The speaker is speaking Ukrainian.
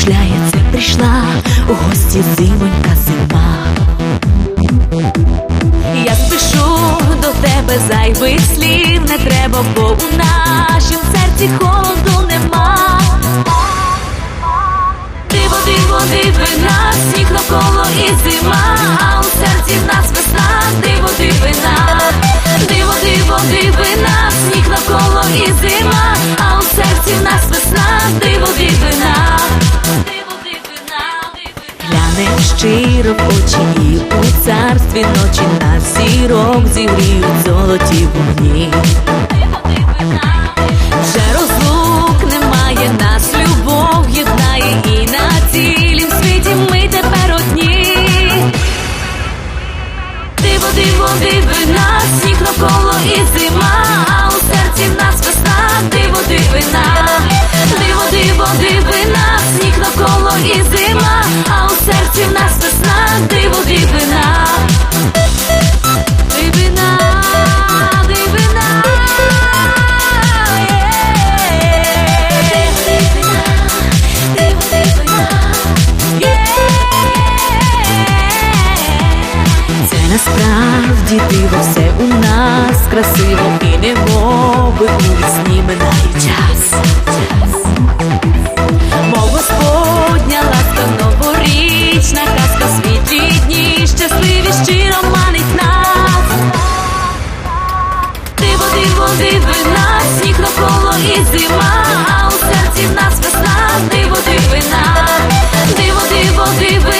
і всюди сніг кружляє, це прийшла у гості зимонька зима. Я спішу до тебе зайвих слів не треба, бо у нашім серці холоду нема. Диво, диво, дивина, сніг навколо і зима, в очі і у царстві ночі на зірок зігріють золоті вогні. Вже розлук немає, нас любов єднає і на цілім світі ми тепер одні. Диво, диво, дивина, сніг навколо і зима, а у серці в нас весна, диво, дивина, диво, красиво і не моби у вісні минає час. Мов Господня, ласка новорічна, казка світлі дні, щасливі щиро манить нас. Диво, диво, диви нас, сніг навколо і зима, а у серці в нас весна, диво, диви нас, диво, диво, диви.